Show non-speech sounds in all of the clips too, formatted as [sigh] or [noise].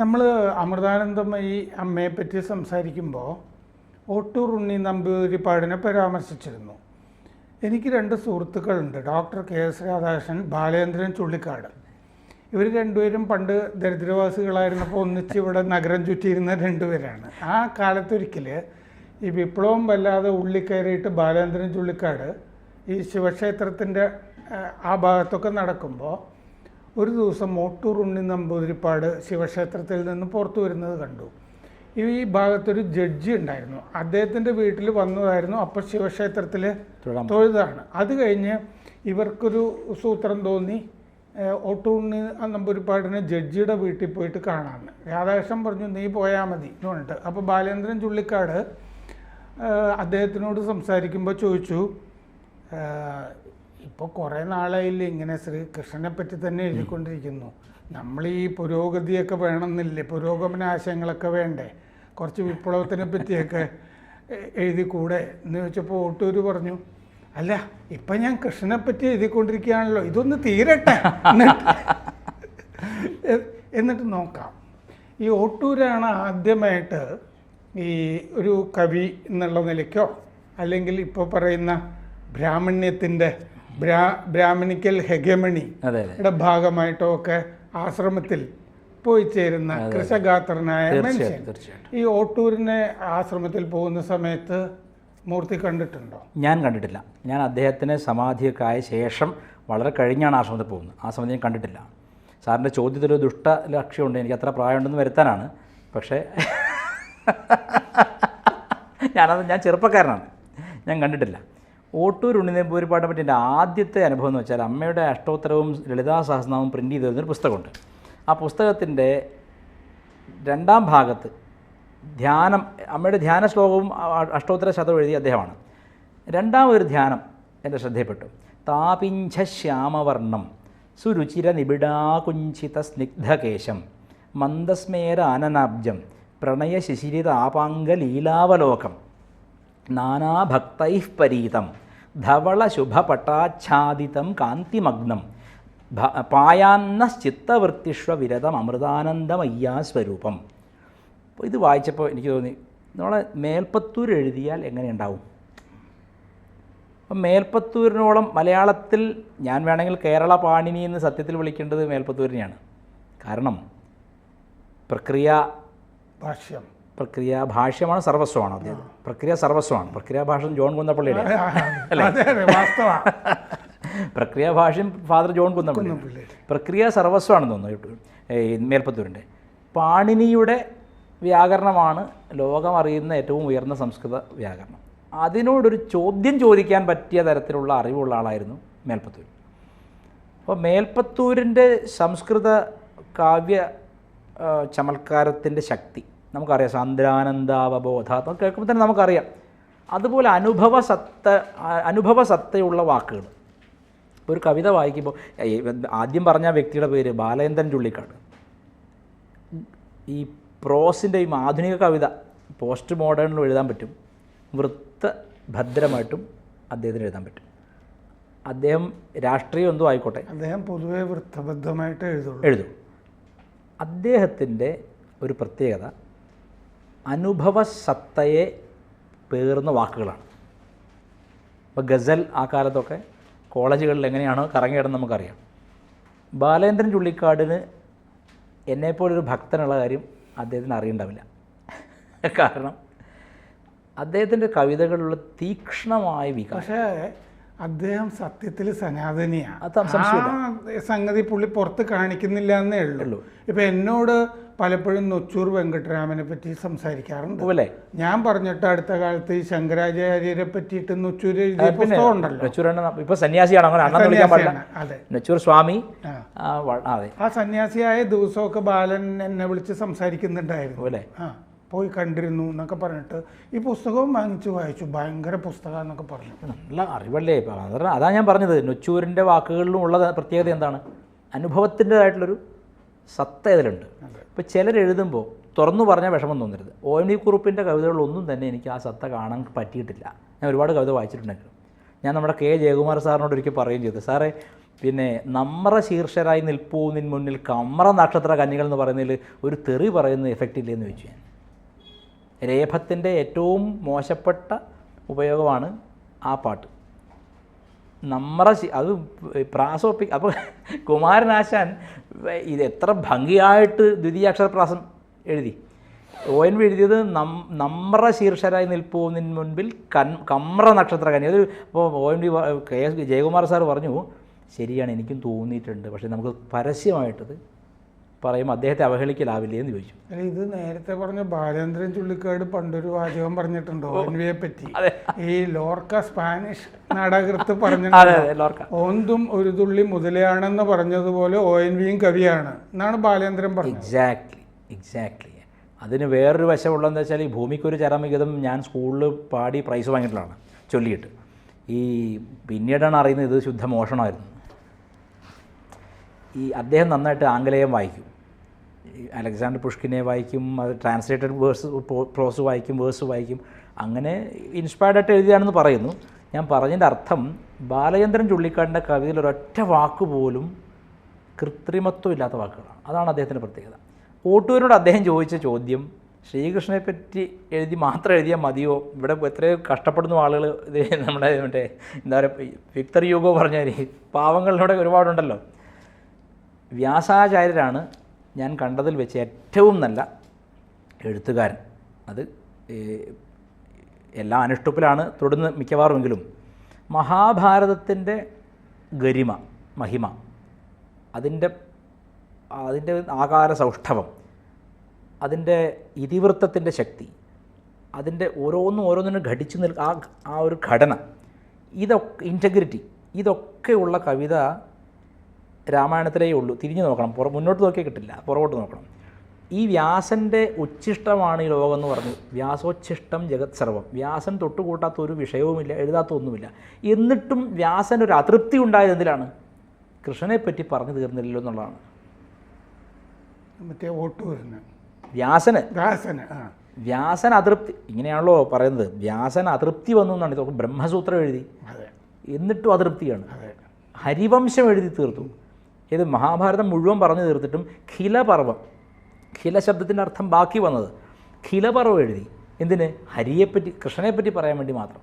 നമ്മൾ അമൃതാനന്ദമയി അമ്മയെ പറ്റി സംസാരിക്കുമ്പോൾ ഓട്ടൂർ ഉണ്ണി നമ്പൂതിരിപ്പാടിനെ പരാമർശിച്ചിരുന്നു. എനിക്ക് രണ്ട് സുഹൃത്തുക്കളുണ്ട്. Doctor K S Radhakrishnan Balendran Chullikkad. ഇവർ രണ്ടുപേരും പണ്ട് ദരിദ്രവാസികളായിരുന്നപ്പോൾ ഒന്നിച്ച് ഇവിടെ നഗരം ചുറ്റിയിരുന്ന രണ്ടുപേരാണ്. ആ കാലത്തൊരിക്കൽ ഈ വിപ്ലവം വല്ലാതെ ഉള്ളിൽ കയറിയിട്ട് ബാലേന്ദ്രൻ ചുള്ളിക്കാട് ഈ ശിവക്ഷേത്രത്തിന്റെ ആ ഭാഗത്തൊക്കെ നടക്കുമ്പോൾ ഒരു ദിവസം മോട്ടൂർ ഉണ്ണി നമ്പൂതിരിപ്പാട് ശിവക്ഷേത്രത്തിൽ നിന്ന് പുറത്തു വരുന്നത് കണ്ടു. ഈ ഭാഗത്തൊരു ജഡ്ജി ഉണ്ടായിരുന്നു. അദ്ദേഹത്തിന്റെ വീട്ടിൽ വന്നതായിരുന്നു. അപ്പോൾ ശിവക്ഷേത്രത്തിൽ തൊഴുതാണ്. അത് കഴിഞ്ഞ് ഇവർക്കൊരു സൂത്രം തോന്നി ഓട്ടൂണ്ണി ഒട്ടുണ്ണി നമ്പൂരിപ്പാടിനെ ജഡ്ജിയുടെ വീട്ടിൽ പോയിട്ട് കാണാമെന്ന്. രാധാകൃഷ്ണൻ പറഞ്ഞു നീ പോയാൽ മതി. എന്ന് പറഞ്ഞിട്ട് അപ്പോൾ ബാലേന്ദ്രൻ ചുള്ളിക്കാട് അദ്ദേഹത്തിനോട് സംസാരിക്കുമ്പോൾ ചോദിച്ചു ഇപ്പോൾ കുറേ നാളായില്ലേ ഇങ്ങനെ ശ്രീകൃഷ്ണനെ പറ്റി തന്നെ എഴുതിക്കൊണ്ടിരിക്കുന്നു. നമ്മൾ ഈ പുരോഗതിയൊക്കെ വേണമെന്നില്ലേ? പുരോഗമന ആശയങ്ങളൊക്കെ വേണ്ടേ? കുറച്ച് വിപ്ലവത്തിനെ പറ്റിയൊക്കെ എഴുതി കൂടെ എന്ന് ചോദിച്ചപ്പോൾ ഓട്ടൂര് പറഞ്ഞു അല്ല ഇപ്പം ഞാൻ കൃഷ്ണനെ പറ്റി എഴുതിക്കൊണ്ടിരിക്കുകയാണല്ലോ ഇതൊന്ന് തീരട്ടെ. എന്നിട്ട് നോക്കാം. ഈ ഓട്ടൂരാണ് ആദ്യമായിട്ട് ഈ ഒരു കവി എന്നുള്ള നിലയ്ക്കോ അല്ലെങ്കിൽ ഇപ്പോൾ പറയുന്ന ബ്രാഹ്മണ്യത്തിന്റെ ബ്രാ ബ്രാഹ്മണിക്കൽ ഹെഗമണി യുടെ ഭാഗമായിട്ടോ ഒക്കെ ആശ്രമത്തിൽ പോയി ചേരുന്ന കൃഷഗാത്രനായ മനുഷ്യൻ ഈ ഓട്ടൂരിനെ ആശ്രമത്തിൽ പോകുന്ന സമയത്ത് മൂർത്തി കണ്ടിട്ടുണ്ടോ? ഞാൻ കണ്ടിട്ടില്ല. ഞാൻ അദ്ദേഹത്തിന് സമാധിയൊക്കെ ആയ ശേഷം വളരെ കഴിഞ്ഞാണ് ആശ്രമത്തിൽ പോകുന്നത്. ആ സമയത്ത് ഞാൻ കണ്ടിട്ടില്ല. സാറിന്റെ ചോദ്യത്തിലൊരു ദുഷ്ട ലക്ഷ്യമുണ്ട്. എനിക്ക് അത്ര പ്രായമുണ്ടെന്ന് വരുത്താനാണ്. പക്ഷേ [laughs] ഞാനത് ഞാൻ ചെറുപ്പക്കാരനാണ്. ഞാൻ കണ്ടിട്ടില്ല. ഓട്ടൂർ ഉണ്ണിനെമ്പൂരിപ്പാടിനെ പറ്റി എന്റെ ആദ്യത്തെ അനുഭവം എന്ന് വെച്ചാൽ അമ്മയുടെ അഷ്ടോത്തരവും ലളിതാ സഹസ്രനാമവും പ്രിന്റ് ചെയ്ത് വരുന്നൊരു പുസ്തകമുണ്ട്. ആ പുസ്തകത്തിന്റെ രണ്ടാം ഭാഗത്ത് ധ്യാനം അമ്മയുടെ ധ്യാന ശ്ലോകവും അഷ്ടോത്തര ശതം എഴുതിയ അദ്ദേഹമാണ്. രണ്ടാം ഒരു ധ്യാനം എന്റെ ശ്രദ്ധയിൽപ്പെട്ടു. താപിഞ്ച ശ്യാമവർണം സുരുചിര നിബിഡാകുഞ്ചിത സ്നിഗ്ധകേശം മന്ദസ്മേര അനനാബ്ജം പ്രണയ ശിശിരിതാപാംഗലീലാവലോകം നാനാഭക്തൈ പരീതം ധവള ശുഭപട്ടാച്ഛാദിതം കാന്തിമഗ്നം. പായാന്ന പായാന്നശ്ചിത്തവൃത്തിഷ്വ വിരതം അമൃതാനന്ദമയ്യാ സ്വരൂപം അപ്പോൾ ഇത് വായിച്ചപ്പോൾ എനിക്ക് തോന്നി നമ്മളെ മേൽപ്പത്തൂർ എഴുതിയാൽ എങ്ങനെയുണ്ടാവും? അപ്പം മേൽപ്പത്തൂരിനോളം മലയാളത്തിൽ ഞാൻ വേണമെങ്കിൽ കേരള പാണിനി എന്ന് സത്യത്തിൽ വിളിക്കേണ്ടത് മേൽപ്പത്തൂരിനെയാണ്. കാരണം പ്രക്രിയ ഭാഷ്യം. പ്രക്രിയ ഭാഷ്യമാണ് സർവസ്വമാണ് അദ്ദേഹം പ്രക്രിയ സർവസ്വമാണ്. പ്രക്രിയ ഭാഷം ജോൺ കുന്നപ്പള്ളിയുടെ. പ്രക്രിയ ഭാഷ്യം ഫാദർ ജോൺ കുന്നപ്പള്ളി പ്രക്രിയ സർവസ്വമാണെന്ന് തോന്നുന്നു മേൽപ്പത്തൂരിന്റെ. പാണിനിയുടെ വ്യാകരണമാണ് ലോകം അറിയുന്ന ഏറ്റവും ഉയർന്ന സംസ്കൃത വ്യാകരണം. അതിനോടൊരു ചോദ്യം ചോദിക്കാൻ പറ്റിയ തരത്തിലുള്ള അറിവുള്ള ആളായിരുന്നു മേൽപ്പത്തൂർ. അപ്പോൾ മേൽപ്പത്തൂരിന്റെ സംസ്കൃത കാവ്യ ചമൽക്കാരത്തിന്റെ ശക്തി നമുക്കറിയാം സാന്ദ്രാനന്ദാവബോധ അതൊക്കെ കേൾക്കുമ്പോൾ തന്നെ നമുക്കറിയാം. അതുപോലെ അനുഭവ സത്ത അനുഭവ സത്തയുള്ള വാക്കുകൾ. ഒരു കവിത വായിക്കുമ്പോൾ ആദ്യം പറഞ്ഞ വ്യക്തിയുടെ പേര് ബാലേന്ദ്രൻ ചുള്ളിക്കാട്. ഈ പ്രോസിന്റെ ഈ ആധുനിക കവിത പോസ്റ്റ് മോഡേണിലും എഴുതാൻ പറ്റും. വൃത്ത ഭദ്രമായിട്ടും അദ്ദേഹത്തിന് എഴുതാൻ പറ്റും. അദ്ദേഹം രാഷ്ട്രീയം എന്തോ ആയിക്കോട്ടെ. അദ്ദേഹം പൊതുവെ വൃത്തബദ്ധമായിട്ട് എഴുതും എഴുതും. അദ്ദേഹത്തിന്റെ ഒരു പ്രത്യേകത അനുഭവ പേർന്ന വാക്കുകളാണ്. ഇപ്പോൾ ഗസൽ ആ കാലത്തൊക്കെ കോളേജുകളിൽ എങ്ങനെയാണോ കറങ്ങിയിടുന്നത് നമുക്കറിയാം. ബാലേന്ദ്രൻ ചുള്ളിക്കാടിന് എന്നെപ്പോലൊരു ഭക്തനുള്ള കാര്യം അദ്ദേഹത്തിന് അറിയണ്ടാവില്ല. കാരണം അദ്ദേഹത്തിന്റെ കവിതകളിലുള്ള തീക്ഷ്ണമായ വികാരം. പക്ഷേ അദ്ദേഹം സത്യത്തിൽ സനാതനിയാണ് സംഗതി പുള്ളി പുറത്ത് കാണിക്കുന്നില്ല എന്നേ ഉള്ളൂ. ഇപ്പം എന്നോട് പലപ്പോഴും നൊച്ചൂർ വെങ്കട്ടരാമനെ പറ്റി സംസാരിക്കാറുണ്ട്. അല്ലേ ഞാൻ പറഞ്ഞിട്ട് അടുത്ത കാലത്ത് ഈ ശങ്കരാചാര്യരെ പറ്റിയിട്ട് നൊച്ചൂർ എഴുതിയ പുസ്തകം ഉണ്ടല്ലോ ഇപ്പോൾ സന്യാസിയാണ് അങ്ങനെ. അതെ. നെച്ചൂർ സ്വാമി അതെ. ആ സന്യാസിയായ ദിവസമൊക്കെ ബാലൻ എന്നെ വിളിച്ച് സംസാരിക്കുന്നുണ്ടായിരുന്നു. അല്ലേ ആ പോയി കണ്ടിരുന്നു എന്നൊക്കെ പറഞ്ഞിട്ട് ഈ പുസ്തകവും വാങ്ങിച്ചു വായിച്ചു. ഭയങ്കര പുസ്തകം എന്നൊക്കെ പറഞ്ഞു നല്ല അറിവല്ലേ? ഇപ്പം അതാ ഞാൻ പറഞ്ഞത്. നൊച്ചൂരിന്റെ വാക്കുകളിലും ഉള്ള പ്രത്യേകത എന്താണ്? അനുഭവത്തിന്റെതായിട്ടുള്ളൊരു സത്ത ഇതിലുണ്ട്. ഇപ്പോൾ ചിലരെഴുതുമ്പോൾ തുറന്നു പറഞ്ഞാൽ വിഷമം തോന്നരുത്. ഒ എം ഡി കുറുപ്പിന്റെ കവിതകളൊന്നും തന്നെ എനിക്ക് ആ സത്ത കാണാൻ പറ്റിയിട്ടില്ല. ഞാൻ ഒരുപാട് കവിത വായിച്ചിട്ടുണ്ടെങ്കിലും. ഞാൻ നമ്മുടെ കെ ജയകുമാർ സാറിനോട് ഒരിക്കൽ പറയുകയും ചെയ്തു. സാറേ പിന്നെ നമ്മറ ശീർഷരായി നിൽപ്പൂ നിൻ മുന്നിൽ കമ്മറ നക്ഷത്ര കന്നികൾ എന്ന് പറയുന്നതിൽ ഒരു തെറി പറയുന്ന എഫക്റ്റ് ഇല്ലെന്ന് ചോദിച്ചു ഞാൻ. രേഭത്തിന്റെ ഏറ്റവും മോശപ്പെട്ട ഉപയോഗമാണ് ആ പാട്ട്. നമ്മറ ശി- അത് പ്രാസോപ്പി അപ്പോൾ കുമാരനാശാൻ ഇത് എത്ര ഭംഗിയായിട്ട് ദ്വിതീയാക്ഷരപ്രാസം എഴുതി. ഒ എൻ വി എഴുതിയത് നം നമ്മറ ശീർഷരായി നിൽപ്പൂ നിൻ മുൻപിൽ കൻ കമ്ര നക്ഷത്ര കന്യ അത് ഇപ്പോൾ O N V K S Jayakumar sir പറഞ്ഞു ശരിയാണ് എനിക്കും തോന്നിയിട്ടുണ്ട് പക്ഷേ നമുക്ക് പരസ്യമായിട്ടത് പറയുമ്പോൾ അദ്ദേഹത്തെ അവഹേളിക്കലാവില്ലേ എന്ന് ചോദിച്ചു. ഇത് നേരത്തെ പറഞ്ഞ ബാലേന്ദ്രൻ ചുള്ളിക്കാട് പണ്ടൊരു വാചകം പറഞ്ഞിട്ടുണ്ടോ എൻവിയെ പറ്റി. ഈ ലോർക്ക സ്പാനിഷ് നാടകൃത്ത് [laughs] ലോർക്ക. ഓന്തും ഒരു തുള്ളി മുതലയാണെന്ന് പറഞ്ഞതുപോലെ ഒ എൻ വിയും കവിയാണ് എന്നാണ് ബാലേന്ദ്രൻ പറഞ്ഞത്. എക്സാക്ട്ലി എക്സാക്ട്ലി അതിന് വേറൊരു വശമുള്ളതെന്ന് വെച്ചാൽ ഈ ഭൂമിക്കൊരു ചരമഗീതം ഞാൻ സ്കൂളിൽ പാടി പ്രൈസ് വാങ്ങിയിട്ടുള്ളതാണ് ചൊല്ലിയിട്ട്. ഈ പിന്നീടാണ് അറിയുന്നത് ഇത് ശുദ്ധ മോഷണമായിരുന്നു ഈ അദ്ദേഹം നന്നായിട്ട് ആംഗലേയം വായിക്കും. അലക്സാണ്ടർ പുഷ്കിനെ വായിക്കും അത് ട്രാൻസ്ലേറ്റഡ് വേഴ്സ് പ്രോസ് വായിക്കും വേഴ്സ് വായിക്കും. അങ്ങനെ ഇൻസ്പയർഡായിട്ട് എഴുതിയാണെന്ന് പറയുന്നു. ഞാൻ പറഞ്ഞതിന്റെ അർത്ഥം ബാലചന്ദ്രൻ ചുള്ളിക്കാടിന്റെ കവിതയിൽ ഒരൊറ്റ വാക്ക് പോലും കൃത്രിമത്വം ഇല്ലാത്ത വാക്കുകളാണ്. അതാണ് അദ്ദേഹത്തിന്റെ പ്രത്യേകത. ഓട്ടൂരിനോട് അദ്ദേഹം ചോദിച്ച ചോദ്യം ശ്രീകൃഷ്ണനെ പറ്റി എഴുതി മാത്രം എഴുതിയാൽ മതിയോ? ഇവിടെ എത്രയോ കഷ്ടപ്പെടുന്ന ആളുകൾ ഇത് നമ്മുടെ മറ്റേ എന്താ പറയുക വിക്ടർ യുഗോ പറഞ്ഞാൽ പാവങ്ങളിലൂടെ ഒരുപാടുണ്ടല്ലോ. വ്യാസാചാര്യരാണ് ഞാൻ കണ്ടതിൽ വെച്ച് ഏറ്റവും നല്ല എഴുത്തുകാരൻ. അത് എല്ലാ അനുഷ്ടുപ്പിലാണ് തുടർന്ന് മിക്കവാറുമെങ്കിലും മഹാഭാരതത്തിന്റെ ഗരിമ മഹിമ അതിന്റെ അതിന്റെ ആകാര സൗഷ്ഠവം അതിന്റെ ഇതിവൃത്തത്തിന്റെ ശക്തി അതിന്റെ ഓരോന്നും ഓരോന്നിനും ഘടിച്ചു നിൽക്കുക ആ ആ ഒരു ഘടന ഇതൊക്കെ ഇന്റഗ്രിറ്റി ഇതൊക്കെയുള്ള കവിത രാമായണത്തിലേ ഉള്ളൂ. തിരിഞ്ഞു നോക്കണം. പുറ മുന്നോട്ട് നോക്കിയാൽ കിട്ടില്ല. പുറകോട്ട് നോക്കണം. ഈ വ്യാസന്റെ ഉച്ഛിഷ്ടമാണ് ഈ ലോകം എന്ന് പറഞ്ഞു. വ്യാസോച്ഛിഷ്ടം ജഗത് സർവം. വ്യാസൻ തൊട്ടുകൂട്ടാത്ത ഒരു വിഷയവുമില്ല എഴുതാത്ത ഒന്നുമില്ല എന്നിട്ടും വ്യാസൻ ഒരു അതൃപ്തി ഉണ്ടായത് എന്തിലാണ്? കൃഷ്ണനെ പറ്റി പറഞ്ഞു തീർന്നില്ലല്ലോ എന്നുള്ളതാണ്. മറ്റേ ഓട്ടൂരിന്. വ്യാസന്? വ്യാസന് വ്യാസൻ അതൃപ്തി ഇങ്ങനെയാണല്ലോ പറയുന്നത്. വ്യാസൻ അതൃപ്തി വന്നു എന്നാണ്. ഇതൊക്കെ ബ്രഹ്മസൂത്രം എഴുതി. എന്നിട്ടും അതൃപ്തിയാണ്. അതെ. ഹരിവംശം എഴുതി തീർത്തു. ഇത് മഹാഭാരതം മുഴുവൻ പറഞ്ഞു തീർത്തിട്ടും ഖിലപർവം. ഖില ശബ്ദത്തിന്റെ അർത്ഥം ബാക്കി വന്നത്. ഖിലപർവം എഴുതി. എന്തിന്? ഹരിയെപ്പറ്റി കൃഷ്ണനെപ്പറ്റി പറയാൻ വേണ്ടി മാത്രം.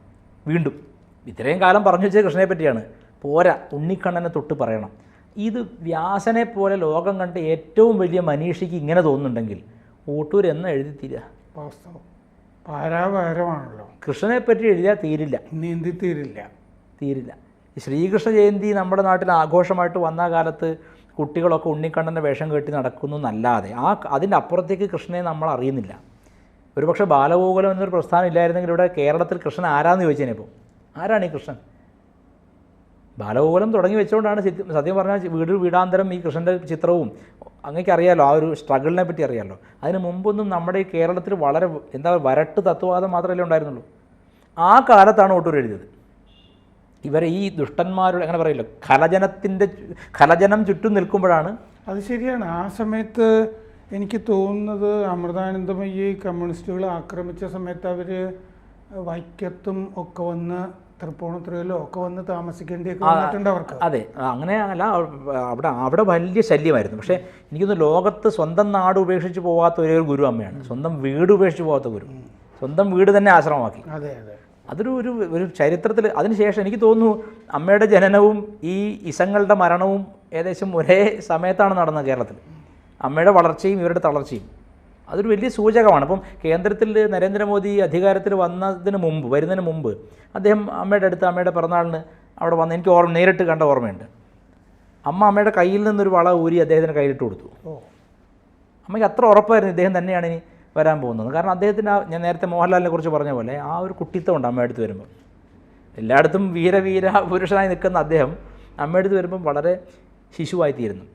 വീണ്ടും. ഇത്രയും കാലം പറഞ്ഞു വെച്ചത് കൃഷ്ണനെപ്പറ്റിയാണ്. പോരാ ഉണ്ണിക്കണ്ണനെ തൊട്ട് പറയണം. ഇത് വ്യാസനെ പോലെ ലോകം കണ്ട ഏറ്റവും വലിയ മനീഷിക്ക് ഇങ്ങനെ തോന്നുന്നുണ്ടെങ്കിൽ ഓട്ടൂർ എന്ന് എഴുതി തീരുക വാസ്തവം. കൃഷ്ണനെ പറ്റി എഴുതിയാൽ തീരില്ല. നീന്തി തീരില്ല? തീരില്ല. ശ്രീകൃഷ്ണ ജയന്തി നമ്മുടെ നാട്ടിൽ ആഘോഷമായിട്ട് വന്ന കാലത്ത് കുട്ടികളൊക്കെ ഉണ്ണിക്കണ്ണന്റെ വേഷം കെട്ടി നടക്കുന്നു എന്നല്ലാതെ ആ അതിന്റെ അപ്പുറത്തേക്ക് കൃഷ്ണനെ നമ്മൾ അറിയുന്നില്ല. ഒരുപക്ഷെ ബാലഗോകുലം എന്നൊരു പ്രസ്ഥാനം ഇല്ലായിരുന്നെങ്കിൽ ഇവിടെ കേരളത്തിൽ കൃഷ്ണൻ ആരാന്ന് ചോദിച്ചതിനെ ഇപ്പോൾ ആരാണ് ഈ കൃഷ്ണൻ? ബാലഗോകുലം തുടങ്ങി വെച്ചുകൊണ്ടാണ് സത്യം പറഞ്ഞാൽ വീട് വീടാന്തരം ഈ കൃഷ്ണന്റെ ചിത്രവും അങ്ങേക്ക് അറിയാലോ ആ ഒരു സ്ട്രഗിളിനെ പറ്റി അറിയാമല്ലോ അതിന് മുമ്പൊന്നും നമ്മുടെ ഈ കേരളത്തിൽ വളരെ എന്താ വരട്ട് തത്വവാദം മാത്രമല്ലേ ഉണ്ടായിരുന്നുള്ളൂ. ആ കാലത്താണ് ഒട്ടൂർ എഴുതിയത്. ഇവരെ ഈ ദുഷ്ടന്മാരുടെ അങ്ങനെ പറയില്ല ഖലജനത്തിന്റെ കലജനം ചുറ്റും നിൽക്കുമ്പോഴാണ് അത് ശരിയാണ്. ആ സമയത്ത് എനിക്ക് തോന്നുന്നത് അമൃതാനന്ദമയ്യ കമ്മ്യൂണിസ്റ്റുകൾ ആക്രമിച്ച സമയത്ത് അവർ വൈക്കത്തും ഒക്കെ വന്ന് തൃപ്പൂണിത്തുറയിലും ഒക്കെ വന്ന് താമസിക്കേണ്ടിയൊക്കെ വന്നിട്ടുണ്ട് അവർക്ക്. അതെ. അങ്ങനെ അല്ല അവിടെ അവിടെ വലിയ ശല്യമായിരുന്നു. പക്ഷേ എനിക്കൊന്ന് ലോകത്ത് സ്വന്തം നാട് ഉപേക്ഷിച്ച് പോകാത്ത ഒരേ ഒരു ഗുരു അമ്മയാണ്. സ്വന്തം വീട് ഉപേക്ഷിച്ച് പോകാത്ത ഗുരു. സ്വന്തം വീട് തന്നെ ആശ്രമമാക്കി. അതെ അതെ. അതൊരു ഒരു ഒരു ചരിത്രത്തിൽ അതിനുശേഷം എനിക്ക് തോന്നുന്നു അമ്മയുടെ ജനനവും ഈ ഇസങ്ങളുടെ മരണവും ഏകദേശം ഒരേ സമയത്താണ് നടന്നത് കേരളത്തിൽ. അമ്മയുടെ വളർച്ചയും ഇവരുടെ തളർച്ചയും. അതൊരു വലിയ സൂചകമാണ്. അപ്പം കേന്ദ്രത്തിൽ നരേന്ദ്രമോദി അധികാരത്തിൽ വന്നതിന് മുമ്പ് വരുന്നതിന് മുമ്പ് അദ്ദേഹം അമ്മയുടെ അടുത്ത് അമ്മയുടെ പിറന്നാളിന് അവിടെ വന്ന് എനിക്ക് ഓർമ്മ നേരിട്ട് കണ്ട ഓർമ്മയുണ്ട്. അമ്മ അമ്മയുടെ കയ്യിൽ നിന്നൊരു വള ഊരി അദ്ദേഹത്തിന് കയ്യിലിട്ട് കൊടുത്തു. അമ്മയ്ക്ക് അത്ര ഉറപ്പായിരുന്നു ഇദ്ദേഹം തന്നെയാണ് ഇനി വരാൻ പോകുന്നത്. കാരണം അദ്ദേഹത്തിന് ആ ഞാൻ നേരത്തെ മോഹൻലാലിനെ കുറിച്ച് പറഞ്ഞ പോലെ ആ ഒരു കുട്ടിത്തമുണ്ട് അമ്മയുടെ അടുത്ത് വരുമ്പോൾ എല്ലായിടത്തും വീരവീര പുരുഷനായി നിൽക്കുന്ന അദ്ദേഹം അമ്മയുടെ അടുത്ത് വരുമ്പം വളരെ ശിശുവായിത്തീരുന്നു.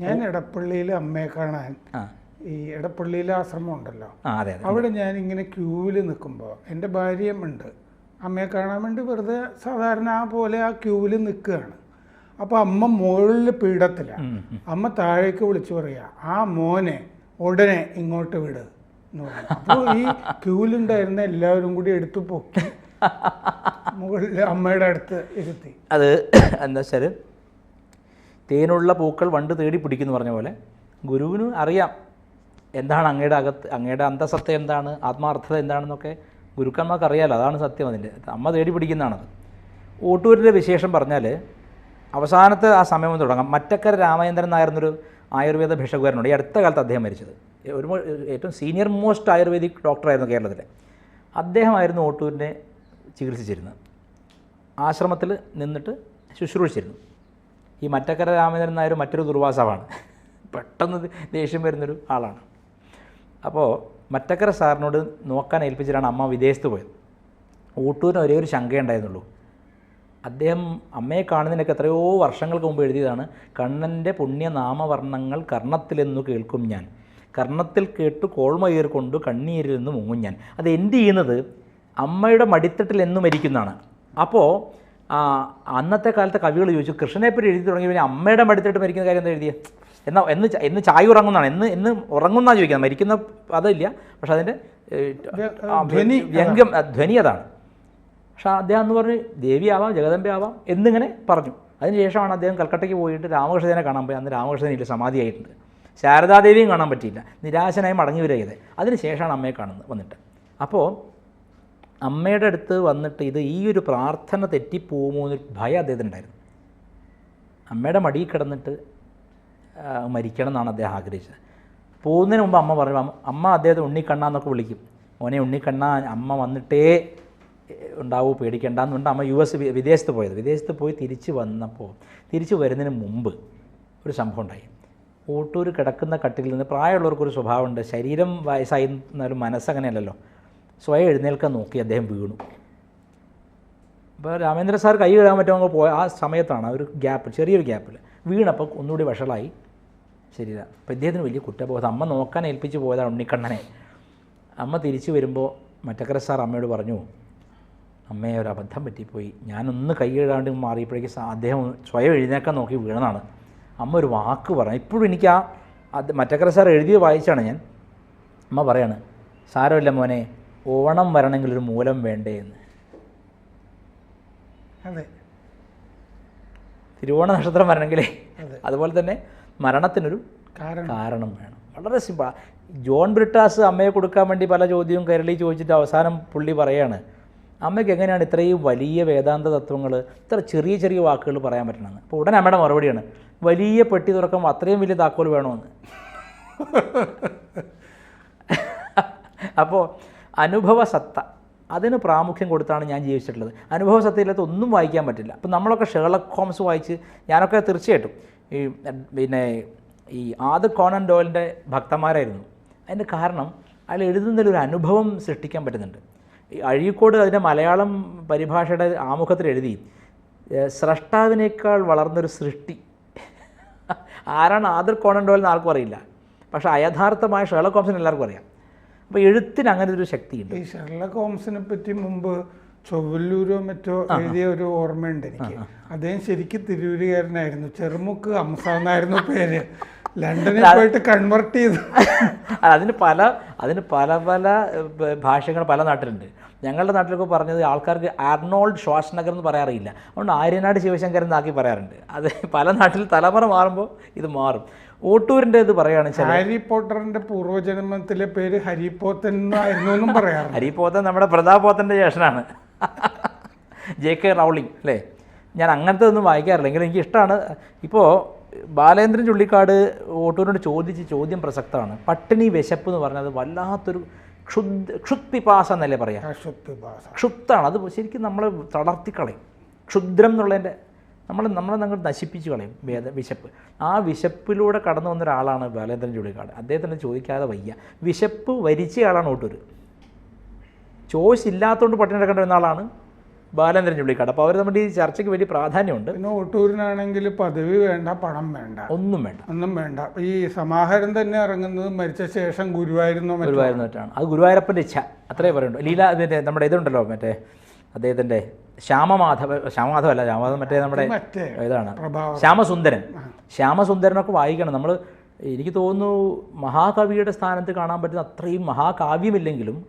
ഞാൻ എടപ്പള്ളിയിൽ അമ്മയെ കാണാൻ ഈ എടപ്പള്ളിയിലെ ആശ്രമം ഉണ്ടല്ലോ. അവിടെ ഞാൻ ഇങ്ങനെ ക്യൂവിൽ നിൽക്കുമ്പോൾ എന്റെ ഭാര്യയുമുണ്ട് അമ്മയെ കാണാൻ വേണ്ടി വെറുതെ സാധാരണ ആ പോലെ ആ ക്യൂവിൽ നിൽക്കുകയാണ്. അപ്പോൾ അമ്മ മുകളിൽ പീഠത്തിലാണ് ഉം. അമ്മ താഴേക്ക് വിളിച്ചു പറയുക ആ മോനെ ഉടനെ ഇങ്ങോട്ട് വിട്. എന്ന് പറഞ്ഞു അപ്പോൾ ഈ ക്യൂലുണ്ടായിരുന്ന എല്ലാവരും കൂടി എടുത്തു പൊക്കി മുകളിൽ അമ്മയുടെ അടുത്ത് ഇരുത്തി. അത് എന്താ വെച്ചാൽ തേനുള്ള പൂക്കൾ വണ്ട് തേടി പിടിക്കുന്നു പറഞ്ഞ പോലെ ഗുരുവിന് അറിയാം എന്താണ് അങ്ങയുടെ അകത്ത് അങ്ങയുടെ അന്തസത്ത എന്താണ് ആത്മാർത്ഥത എന്താണെന്നൊക്കെ ഗുരുക്കന്മാർക്ക് അറിയാലോ അതാണ് സത്യം അതിന്റെ. അമ്മ തേടി പിടിക്കുന്നതാണത്. ഓട്ടൂരിന്റെ വിശേഷം പറഞ്ഞാൽ അവസാനത്തെ ആ സമയം തുടങ്ങാം. മറ്റക്കര രാമചന്ദ്രൻ നായർന്നൊരു ആയുർവേദ ഭിഷകുകാരനുണ്ട്. ഈ അടുത്ത കാലത്ത് അദ്ദേഹം മരിച്ചത്. ഒരു ഏറ്റവും സീനിയർ മോസ്റ്റ് ആയുർവേദിക് ഡോക്ടറായിരുന്നു കേരളത്തിലെ. അദ്ദേഹമായിരുന്നു ഓട്ടൂരിനെ ചികിത്സിച്ചിരുന്നത്. ആശ്രമത്തിൽ നിന്നിട്ട് ശുശ്രൂഷിച്ചിരുന്നു. ഈ മറ്റക്കര രാമചന്ദ്രൻ നായർ മറ്റൊരു ദുർവാസമാണ് പെട്ടെന്ന് ദേഷ്യം വരുന്നൊരു ആളാണ്. അപ്പോൾ മറ്റക്കര സാറിനോട് നോക്കാൻ ഏൽപ്പിച്ചിട്ടാണ് അമ്മ വിദേശത്ത് പോയത്. ഊട്ടൂരിന് ഒരേ ഒരു ശങ്കയുണ്ടായിരുന്നുള്ളൂ അദ്ദേഹം അമ്മയെ കാണുന്നതിനൊക്കെ എത്രയോ വർഷങ്ങൾക്ക് മുമ്പ് എഴുതിയതാണ് കണ്ണന്റെ പുണ്യനാമവർണങ്ങൾ കർണത്തിലെന്നു കേൾക്കും ഞാൻ. കർണത്തിൽ കേട്ട് കോൾമയർ കൊണ്ട് കണ്ണീരിൽ നിന്ന് മുങ്ങും ഞാൻ. അത് എന്ത് ചെയ്യുന്നത്? അമ്മയുടെ മടിത്തട്ടിൽ എന്നും മരിക്കുന്നതാണ്. അപ്പോൾ അന്നത്തെ കാലത്തെ കവികൾ ചോദിച്ചു കൃഷ്ണനെപ്പറ്റി എഴുതി തുടങ്ങി പിന്നെ അമ്മയുടെ മടിത്തട്ട് മരിക്കുന്ന കാര്യം എന്താ എഴുതിയത് എന്നാ എന്ന് എന്ന് ചായ ഉറങ്ങുന്നതാണ്. എന്ന് എന്ന് ഉറങ്ങുന്നതാണ് ചോദിക്കുന്നത്. മരിക്കുന്ന അതില്ല. പക്ഷെ അതിന്റെ ധ്വനി വ്യംഗം ധ്വനി അതാണ്. പക്ഷേ അദ്ദേഹം എന്ന് പറഞ്ഞ് ദേവിയാവാം ജഗദമ്പയാവാം എന്നിങ്ങനെ പറഞ്ഞു. അതിനുശേഷമാണ് അദ്ദേഹം കൽക്കട്ടയ്ക്ക് പോയിട്ട് രാമകൃഷ്ണനെ കാണാൻ പോയി. അന്ന് രാമകൃഷ്ണനെ സമാധിയായിട്ടുണ്ട്. ശാരദാദേവിയും കാണാൻ പറ്റിയില്ല. നിരാശനായി മടങ്ങി വരിക ചെയ്തത് അതിനുശേഷമാണ് അമ്മയെ കാണുന്നത് വന്നിട്ട്. അപ്പോൾ അമ്മയുടെ അടുത്ത് വന്നിട്ട് ഇത് ഈ ഒരു പ്രാർത്ഥന തെറ്റിപ്പോകുമോ എന്നൊരു ഭയം അദ്ദേഹത്തിനുണ്ടായിരുന്നു അമ്മയുടെ മടിയിൽ കിടന്നിട്ട് മരിക്കണം എന്നാണ് അദ്ദേഹം ആഗ്രഹിച്ചത്. പോകുന്നതിന് മുമ്പ് അമ്മ പറഞ്ഞു അമ്മ- അദ്ദേഹത്തെ ഉണ്ണിക്കണ്ണ എന്നൊക്കെ വിളിക്കും. മോനെ ഉണ്ണിക്കണ്ണ അമ്മ വന്നിട്ടേ ഉണ്ടാവൂ പേടിക്കേണ്ടെന്നുണ്ട് അമ്മ യു എസ് വിദേശത്ത് പോയത്. വിദേശത്ത് പോയി തിരിച്ച് വന്നപ്പോൾ തിരിച്ച് വരുന്നതിന് മുമ്പ് ഒരു സംഭവം ഉണ്ടായി. ഊട്ടൂർ കിടക്കുന്ന കട്ടിൽ നിന്ന് പ്രായമുള്ളവർക്കൊരു സ്വഭാവമുണ്ട്. ശരീരം വയസ്സായി എന്നാലും മനസ്സങ്ങനെയല്ലല്ലോ സ്വയം എഴുന്നേൽക്കാൻ നോക്കി അദ്ദേഹം വീണു. അപ്പോൾ രാമേന്ദ്ര സാർ കൈ കഴുകാൻ പറ്റുമ്പോൾ പോയ ആ സമയത്താണ് ഒരു ഗ്യാപ്പ് ചെറിയൊരു ഗ്യാപ്പിൽ വീണപ്പോൾ ഒന്നുകൂടി വഷളായി ശരീരം. അപ്പോൾ ഇദ്ദേഹത്തിന് വലിയ കുറ്റബോധം അമ്മ നോക്കാൻ ഏൽപ്പിച്ച് പോയതാണ് ഉണ്ണിക്കണ്ണനെ. അമ്മ തിരിച്ചു വരുമ്പോൾ മറ്റക്കര സാർ അമ്മയോട് പറഞ്ഞു അമ്മയെ ഒരു അബദ്ധം പറ്റിപ്പോയി. ഞാനൊന്ന് കൈ കഴുകാണ്ട് മാറിയപ്പോഴേക്കും അദ്ദേഹം സ്വയം എഴുന്നേക്കാൻ നോക്കി വീണതാണ്. അമ്മ ഒരു വാക്ക് പറഞ്ഞു ഇപ്പോഴും എനിക്ക് ആ അത് മറ്റക്കര സാർ എഴുതിയത് വായിച്ചാണ് ഞാൻ. അമ്മ പറയാണ് സാരമില്ല മോനെ ഓണം വരണമെങ്കിൽ ഒരു മൂലം വേണ്ടേ എന്ന്. അതെ. തിരുവോണ നക്ഷത്രം വരണമെങ്കിലേ അതുപോലെ തന്നെ മരണത്തിനൊരു കാരണം. കാരണം വേണം. വളരെ സിമ്പിൾ ജോൺ ബ്രിട്ടാസ് അമ്മയെ കൊടുക്കാൻ വേണ്ടി പല ചോദ്യവും കരളി ചോദിച്ചിട്ട് അവസാനം പുള്ളി പറയാണ് അമ്മയ്ക്ക് എങ്ങനെയാണ് ഇത്രയും വലിയ വേദാന്ത തത്വങ്ങൾ ഇത്ര ചെറിയ ചെറിയ വാക്കുകൾ പറയാൻ പറ്റണമെന്ന് അപ്പോൾ ഉടനെ അമ്മയുടെ മറുപടിയാണ് വലിയ പെട്ടി തുറക്കുമ്പോൾ അത്രയും വലിയ താക്കോൽ വേണമെന്ന് അപ്പോൾ അനുഭവസത്ത അതിന് പ്രാമുഖ്യം കൊടുത്താണ് ഞാൻ ജീവിച്ചിട്ടുള്ളത്. അനുഭവ സത്തയില്ലാത്ത ഒന്നും വായിക്കാൻ പറ്റില്ല. അപ്പം നമ്മളൊക്കെ ഷേർലക് ഹോംസ് വായിച്ച് ഞാനൊക്കെ തീർച്ചയായിട്ടും ഈ പിന്നെ ഈ ആദ് കോണൻ ഡോലിന്റെ ഭക്തന്മാരായിരുന്നു. അതിന്റെ കാരണം അയാൾ എഴുതുന്നതിൽ ഒരു അനുഭവം സൃഷ്ടിക്കാൻ പറ്റുന്നുണ്ട്. ഈ അഴീക്കോട് അതിന്റെ മലയാളം പരിഭാഷയുടെ ആമുഖത്തിൽ എഴുതി സ്രഷ്ടാവിനേക്കാൾ വളർന്നൊരു സൃഷ്ടി ആരാണ് ആദർ കോണൻ ഡോയൽ എന്ന് ആർക്കും അറിയില്ല. പക്ഷേ അയഥാർത്ഥമായ ഷെർലക് ഹോംസിന് എല്ലാവർക്കും അറിയാം. അപ്പോൾ എഴുത്തിന് അങ്ങനെ ഒരു ശക്തിയുണ്ട്. ഈ ഷെർലക് ഹോംസിനെ പറ്റി മുമ്പ് ചൊവ്വല്ലൂരോ മറ്റോ എഴുതിയ ഒരു ഓർമ്മയുണ്ട് എനിക്ക്. അദ്ദേഹം ശരിക്കും തിരൂരുകാരനായിരുന്നു. ചെറുമുക്ക് അംസന്നായിരുന്നു പേര്. ലണ്ടനിൽ പോയിട്ട് കൺവെർട്ട് ചെയ്തു. അതിന് പല അതിന് പല പല ഭാഷകൾ പല നാട്ടിലുണ്ട്. ഞങ്ങളുടെ നാട്ടിലൊക്കെ പറഞ്ഞത് ആൾക്കാർക്ക് ആർണോൾഡ് ഷ്വാസ്നഗർ എന്ന് പറയാറില്ല അതുകൊണ്ട് ആര്യനാട് ശിവശങ്കരൻ എന്നാക്കി പറയാറുണ്ട്. അത് പല നാട്ടിൽ തലമുറ മാറുമ്പോൾ ഇത് മാറും. ഓട്ടൂരിന്റെ ഇത് വെച്ചാൽ ഹാരി പോട്ടറിന്റെ പൂർവജന്മത്തിലെ പേര് ഹരിപോത്തൻ എന്നായിരുന്നു എന്നും പറയാറുണ്ട് ഹരിപോത്തൻ നമ്മുടെ പ്രതാപോത്തന്റെ ജ്യേഷ്ഠനാണ് ജെ കെ റൗളിംഗ് അല്ലേ? ഞാൻ അങ്ങനത്തെ ഒന്നും വായിക്കാറില്ല. എങ്കിലും എനിക്ക് ഇഷ്ടമാണ്. ഇപ്പോൾ ബാലേന്ദ്രൻ ചുള്ളിക്കാട് ഓട്ടൂരിനോട് ചോദിച്ച ചോദ്യം പ്രസക്തമാണ്. പട്ടിണി വിശപ്പ് എന്ന് പറഞ്ഞത് വല്ലാത്തൊരു ക്ഷുദ് ക്ഷുത്പിപാസ എന്നല്ലേ പറയാം? ക്ഷുപ്താണ്. അത് ശരിക്കും നമ്മളെ തളർത്തിക്കളയും ക്ഷുദ്രം എന്നുള്ളതിന്റെ നമ്മൾ നമ്മളെ നമ്മൾ നശിപ്പിച്ച് കളയും വേദ വിശപ്പ്. ആ വിശപ്പിലൂടെ കടന്നു വന്ന ഒരാളാണ് ബാലേന്ദ്രൻ ചുള്ളിക്കാട്. അദ്ദേഹത്തിന് ചോദിക്കാതെ വയ്യ. വിശപ്പ് വരിച്ചയാളാണ് ഓട്ടൂർ ചോയ്സ് ഇല്ലാത്തതുകൊണ്ട് പട്ടിണി കിടക്കേണ്ട ആളാണ് ബാലേന്ദ്രൻ ചുള്ളിക്കാട്. അപ്പോൾ അവർ നമ്മുടെ ഈ ചർച്ചയ്ക്ക് വലിയ പ്രാധാന്യമുണ്ട്. പിന്നെ ഒട്ടൂരിനാണെങ്കിൽ പദവി വേണ്ട പണം വേണ്ട. ഒന്നും വേണ്ട. ഒന്നും വേണ്ട. ഈ സമാഹാരം തന്നെ ഇറങ്ങുന്നത് മരിച്ച ശേഷം ഗുരുവായൂരുന്നോ മറ്റോ? ഗുരുവായൂരിനായിട്ടാണ് അത് ഗുരുവായൂരപ്പന്റെ ഇച്ഛ. അത്രേ പറയുള്ളൂ ലീല അതിന്റെ നമ്മുടെ ഇതുണ്ടല്ലോ മറ്റേ അദ്ദേഹത്തിന്റെ ശ്യാമമാധവ ശ്യാമമാധവ അല്ല ശ്യാമമാധവൻ മറ്റേ നമ്മുടെ ഇതാണ്. ശ്യാമസുന്ദരൻ. ശ്യാമസുന്ദരനൊക്കെ വായിക്കണം. നമ്മൾ എനിക്ക് തോന്നുന്നു മഹാകവിയുടെ സ്ഥാനത്ത് കാണാൻ പറ്റുന്ന അത്രയും മഹാകാവ്യമില്ലെങ്കിലും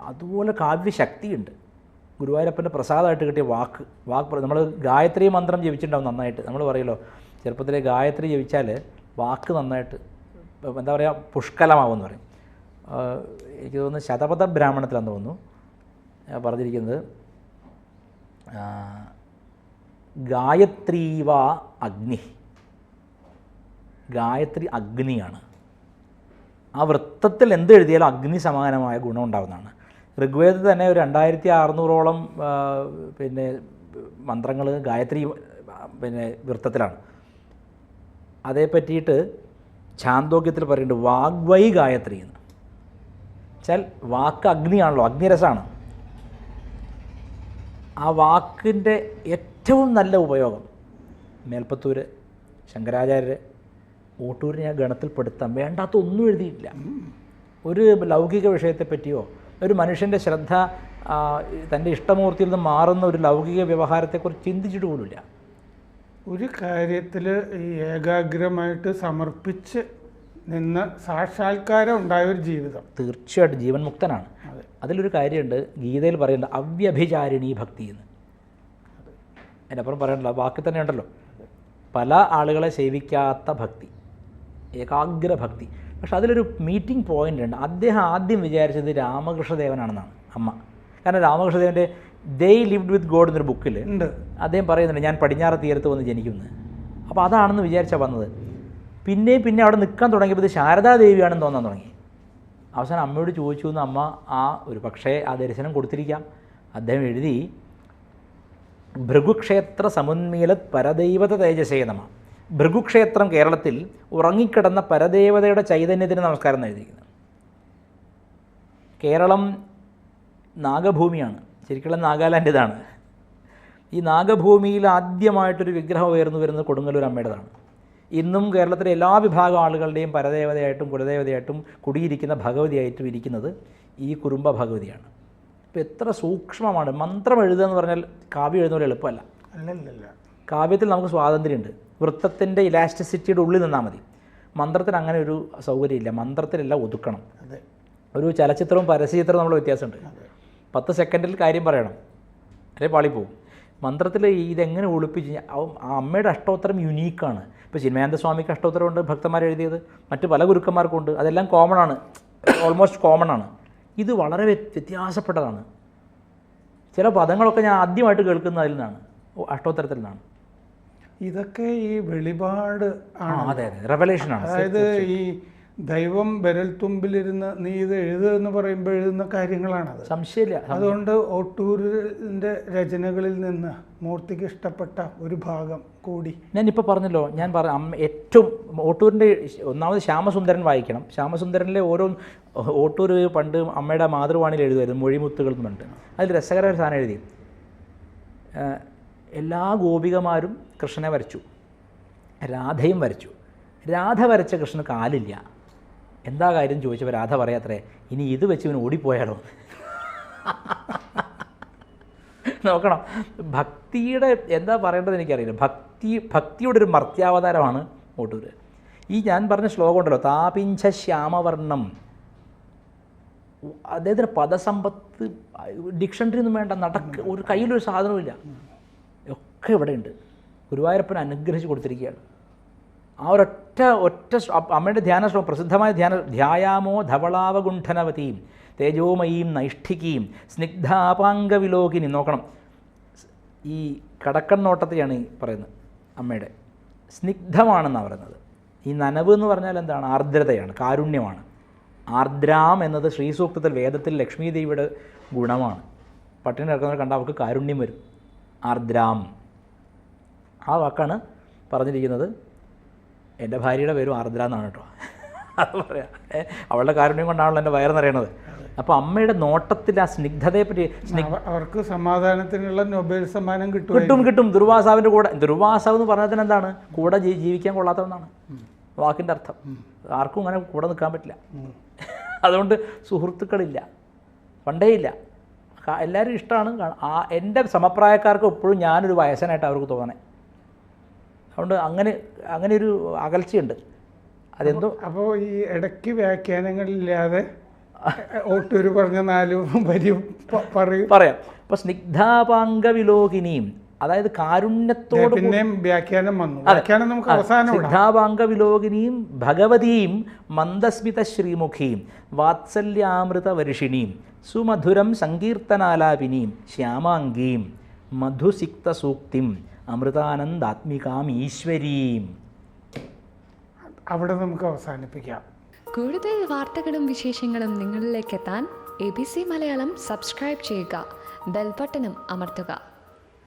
അതുപോലെ കാവ്യശക്തിയുണ്ട്. ഗുരുവായൂരപ്പന്റെ പ്രസാദമായിട്ട് കിട്ടിയ വാക്ക് വാക്ക് നമ്മൾ ഗായത്രി മന്ത്രം ജപിച്ചിട്ടുണ്ടാവും നന്നായിട്ട്. നമ്മൾ പറയല്ലോ ചെറുപ്പത്തിലെ ഗായത്രി ജപിച്ചാൽ വാക്ക് നന്നായിട്ട് എന്താ പറയുക പുഷ്കലമാവുമെന്ന് പറയും. എനിക്ക് തോന്നുന്നു ശതപഥ ബ്രാഹ്മണത്തിലാന്ന് തോന്നുന്നു പറഞ്ഞിരിക്കുന്നത്. ഗായത്രീവ അഗ്നി. ഗായത്രി അഗ്നിയാണ്. ആ വൃത്തത്തിൽ എന്ത് എഴുതിയാലും അഗ്നി സമാനമായ ഗുണം ഉണ്ടാകുന്നതാണ് ഋഗ്വേദത്തിൽ തന്നെ ഒരു രണ്ടായിരത്തി അറുന്നൂറോളം പിന്നെ മന്ത്രങ്ങൾ ഗായത്രി പിന്നെ വൃത്തത്തിലാണ്. അതേ പറ്റിയിട്ട് ഛാന്തോക്യത്തിൽ പറയുന്നുണ്ട് വാഗ്വൈ ഗായത്രി എന്ന്. വെച്ചാൽ വാക്ക് അഗ്നിയാണല്ലോ അഗ്നിരസാണ്. ആ വാക്കിന്റെ ഏറ്റവും നല്ല ഉപയോഗം മേൽപ്പത്തൂര് ശങ്കരാചാര്യർ ഓട്ടൂരിനെ ആ ഗണത്തിൽപ്പെടുത്താൻ വേണ്ടാത്ത ഒന്നും എഴുതിയിട്ടില്ല. ഒരു ലൗകിക വിഷയത്തെ പറ്റിയോ ഒരു മനുഷ്യന്റെ ശ്രദ്ധ തന്റെ ഇഷ്ടമൂർത്തിയിൽ നിന്ന് മാറുന്ന ഒരു ലൗകിക വ്യവഹാരത്തെക്കുറിച്ച് ചിന്തിച്ചിട്ട് പോലുമില്ല. ഒരു കാര്യത്തിൽ ഈ ഏകാഗ്രമായിട്ട് സമർപ്പിച്ച് നിന്ന് സാക്ഷാത്കാരം ഉണ്ടായ ഒരു ജീവിതം. തീർച്ചയായിട്ടും ജീവൻ മുക്തനാണ്. അതെ. അതിലൊരു കാര്യമുണ്ട് ഗീതയിൽ പറയുന്നത് അവ്യഭിചാരിണി ഭക്തി എന്ന്. അതിനപ്പുറം പറയണ്ടല്ലോ ബാക്കി തന്നെ ഉണ്ടല്ലോ. പല ആളുകളെ സേവിക്കാത്ത ഭക്തി ഏകാഗ്ര ഭക്തി പക്ഷെ അതിലൊരു മീറ്റിംഗ് പോയിന്റ് ഉണ്ട്. അദ്ദേഹം ആദ്യം വിചാരിച്ചത് രാമകൃഷ്ണദേവനാണെന്നാണ് അമ്മ. കാരണം രാമകൃഷ്ണദേവന്റെ ദേ ലിവ്ഡ് വിത്ത് ഗോഡ് എന്നൊരു ബുക്കിൽ ഉണ്ട്. അദ്ദേഹം പറയുന്നുണ്ട് ഞാൻ പടിഞ്ഞാറ് തീരത്ത് വന്ന് ജനിക്കുന്നു. അപ്പോൾ അതാണെന്ന് വിചാരിച്ചാൽ വന്നത്. പിന്നെ പിന്നെ അവിടെ നിൽക്കാൻ തുടങ്ങിയപ്പോൾ ഇത് ശാരദാദേവിയാണെന്ന് തോന്നാൻ തുടങ്ങി. അവസാനം അമ്മയോട് ചോദിച്ചു എന്ന് അമ്മ ആ ഒരു പക്ഷേ ആ ദർശനം കൊടുത്തിരിക്കാം. അദ്ദേഹം എഴുതി ഭൃഗുക്ഷേത്ര സമുന്മീലത് പരദൈവത തേജസേ നമ. ഭൃഗുക്ഷേത്രം കേരളത്തിൽ ഉറങ്ങിക്കിടന്ന പരദേവതയുടെ ചൈതന്യത്തിന് നമസ്കാരം നൽകിയിരിക്കുന്നത് എഴുതിയിരിക്കുന്നത് കേരളം നാഗഭൂമിയാണ്. ശരിക്കുള്ള നാഗാലാൻഡ് ഇതാണ് ഈ നാഗഭൂമിയിൽ ആദ്യമായിട്ടൊരു വിഗ്രഹം ഉയർന്നു വരുന്നത് കൊടുങ്ങല്ലൂർ അമ്മയുടേതാണ്. ഇന്നും കേരളത്തിലെ എല്ലാ വിഭാഗം ആളുകളുടെയും പരദേവതയായിട്ടും കുലദേവതയായിട്ടും കുടിയിരിക്കുന്ന ഭഗവതിയായിട്ടും ഇരിക്കുന്നത് ഈ കുറുമ്പ ഭഗവതിയാണ്. അപ്പോൾ എത്ര സൂക്ഷ്മമാണ്. മന്ത്രം എഴുതുക എന്ന് പറഞ്ഞാൽ കാവ്യം എഴുതുന്ന പോലെ എളുപ്പമല്ല. അല്ലല്ല കാവ്യത്തിൽ നമുക്ക് സ്വാതന്ത്ര്യമുണ്ട്. വൃത്തത്തിന്റെ ഇലാസ്റ്റിസിറ്റിയുടെ ഉള്ളിൽ നിന്നാൽ മതി. മന്ത്രത്തിന് അങ്ങനെ ഒരു സൗകര്യമില്ല. മന്ത്രത്തിലെല്ലാം ഒതുക്കണം. അതെ. ഒരു ചലച്ചിത്രവും പരസ്യചിത്രവും നമ്മൾ വ്യത്യാസമുണ്ട്. പത്ത് സെക്കൻഡിൽ കാര്യം പറയണം. അല്ലെ പാളിപ്പോവും. മന്ത്രത്തിൽ ഇതെങ്ങനെ ഒളിപ്പിച്ച് ആ അമ്മയുടെ അഷ്ടോത്തരം യുനീക്കാണ്. ഇപ്പോൾ ചിന്മയാനന്ദ സ്വാമിക്ക് അഷ്ടോത്തരമുണ്ട് ഭക്തന്മാർ എഴുതിയത്. മറ്റ് പല ഗുരുക്കന്മാർക്കും ഉണ്ട്. അതെല്ലാം കോമൺ ആണ്. ഓൾമോസ്റ്റ് കോമൺ ആണ്. ഇത് വളരെ വ്യ- വ്യത്യാസപ്പെട്ടതാണ്. ചില പദങ്ങളൊക്കെ ഞാൻ ആദ്യമായിട്ട് കേൾക്കുന്ന അതിൽ നിന്നാണ്. അഷ്ടോത്തരത്തിൽ നിന്നാണ്. ഇതൊക്കെ ഈ വെളിപാട് ആണ്. റെവലേഷൻ ആണ്. അതായത് ഈ ദൈവം വിരൽത്തുമ്പിലിരുന്ന് നീ ഇത് എഴുതുക എന്ന് പറയുമ്പോൾ എഴുതുന്ന കാര്യങ്ങളാണത്. സംശയമില്ല അതുകൊണ്ട് ഒട്ടൂരിന്റെ രചനകളിൽ നിന്ന് മൂർത്തിക്ക് ഇഷ്ടപ്പെട്ട ഒരു ഭാഗം കൂടി. ഞാനിപ്പോൾ പറഞ്ഞല്ലോ ഞാൻ പറ അമ്മ ഏറ്റവും ഓട്ടൂരിന്റെ ഒന്നാമത് ശ്യാമസുന്ദരൻ വായിക്കണം. ശ്യാമസുന്ദരനിലെ ഓരോ ഓട്ടൂർ പണ്ട് അമ്മയുടെ മാതൃവാണിയിൽ എഴുതുമായിരുന്നു മൊഴിമുത്തുകൾ എന്ന് പറഞ്ഞിട്ട്. അതിൽ രസകരമായ സാധനം എഴുതി. എല്ലാ ഗോപികമാരും കൃഷ്ണനെ വരച്ചു. രാധയും വരച്ചു. രാധ വരച്ച കൃഷ്ണന് കാലില്ല. എന്താ കാര്യം ചോദിച്ചപ്പോൾ രാധ പറയാത്രേ ഇനി ഇത് വെച്ച് ഇവന് ഓടിപ്പോയാലോ? നോക്കണം. ഭക്തിയുടെ എന്താ പറയേണ്ടത് എനിക്കറിയില്ല. ഭക്തി ഭക്തിയുടെ ഒരു മർത്യാവതാരമാണ് ഓട്ടൂര്. ഈ ഞാൻ പറഞ്ഞ ശ്ലോകം ഉണ്ടല്ലോ താപിഞ്ച ശ്യാമവർണം അദ്ദേഹത്തിന്റെ പദസമ്പത്ത് ഡിക്ഷണറി ഒന്നും വേണ്ട നടക്ക് ഒരു കയ്യിലൊരു സാധനവുമില്ല. ഒക്കെ ഇവിടെയുണ്ട്. ഗുരുവായൂരപ്പൻ അനുഗ്രഹിച്ച് കൊടുത്തിരിക്കുകയാണ്. ആ ഒരൊറ്റ ഒറ്റ അമ്മയുടെ ധ്യാന ശ്ലോകം പ്രസിദ്ധമായ ധ്യാന ധ്യായാമോ ധവളാവഗുണ്ഠനവതിയും തേജോമയീം നൈഷ്ഠികീം സ്നിഗ്ധാപാംഗവിലോകിനി നോക്കണം. ഈ കടക്കണ്ണോട്ടത്തെയാണ് ഈ പറയുന്നത് അമ്മയുടെ. സ്നിഗ്ധമാണെന്നാണ് പറയുന്നത്. ഈ നനവ് എന്ന് പറഞ്ഞാൽ എന്താണ്? ആർദ്രതയാണ് കാരുണ്യമാണ്. ആർദ്രാം എന്നത് ശ്രീസൂക്തത്തിൽ വേദത്തിൽ ലക്ഷ്മീദേവിയുടെ ഗുണമാണ്. പട്ടിണി കിടക്കുന്നവർ കണ്ടാൽ അവർക്ക് കാരുണ്യം വരും. ആർദ്രാം. ആ വാക്കാണ് പറഞ്ഞിരിക്കുന്നത്. എന്റെ ഭാര്യയുടെ പേരും ആർദ്ര എന്നാണ് കേട്ടോ. അത് പറയാം. അവളുടെ കാരുണ്യം കൊണ്ടാണല്ലോ എന്റെ വയറ് നിറയണത്. അപ്പോൾ അമ്മയുടെ നോട്ടത്തിൽ ആ സ്നിഗ്ധതയെ പറ്റി അവർക്ക് സമാധാനത്തിനുള്ള നൊബേൽ സമ്മാനം കിട്ടും കിട്ടും കിട്ടും. ദുർവാസാവിന്റെ കൂടെ ദുർവാസാവ് എന്ന് പറഞ്ഞതിന് എന്താണ്? കൂടെ ജീ- ജീവിക്കാൻ കൊള്ളാത്തതെന്നാണ് വാക്കിന്റെ അർത്ഥം. ആർക്കും അങ്ങനെ കൂടെ നിൽക്കാൻ പറ്റില്ല. അതുകൊണ്ട് സുഹൃത്തുക്കളില്ല. പണ്ടേയില്ല എല്ലാവരും ഇഷ്ടമാണ്. ആ എന്റെ സമപ്രായക്കാർക്ക് എപ്പോഴും ഞാനൊരു വയസ്സനായിട്ട് അവർക്ക് തോന്നണേ. അതുകൊണ്ട് അങ്ങനെ അങ്ങനെ ഒരു അകൽച്ചയുണ്ട്. അതെന്തോ അപ്പോൾ ഈ ഇടയ്ക്ക് വ്യാഖ്യാനങ്ങളില്ലാതെ ഓട്ടൊരു പറഞ്ഞ നാല് വരി പറയും. പറയാം. അപ്പോൾ സ്നിഗ്ധാപാംഗവിലോകിനിയും അതായത് കാരുണ്യത്തോട് പിന്നെയും വ്യാഖ്യാനം വന്നു. വ്യാഖ്യാനം നമുക്ക് അവസാനം സിദ്ധാഭാംഗ വിലോകിനിയും ഭഗവതിയും മന്ദസ്മിത ശ്രീമുഖിയും വാത്സല്യാമൃത വരുഷിണിയും സുമധുരം സങ്കീർത്തനാലാപിനിയും ശ്യാമാംഗീം മധുസിക്ത സൂക്തിം അമൃതാനന്ദാത്മികാം ഈശ്വരീം അവിടെ നമുക്ക് അവസാനിപ്പിക്കാം. കൂടുതൽ വാർത്തകളും വിശേഷങ്ങളും നിങ്ങളിലേക്ക് എത്താൻ A B C Malayalam subscribe ചെയ്യുക. ബെൽബട്ടനും അമർത്തുക.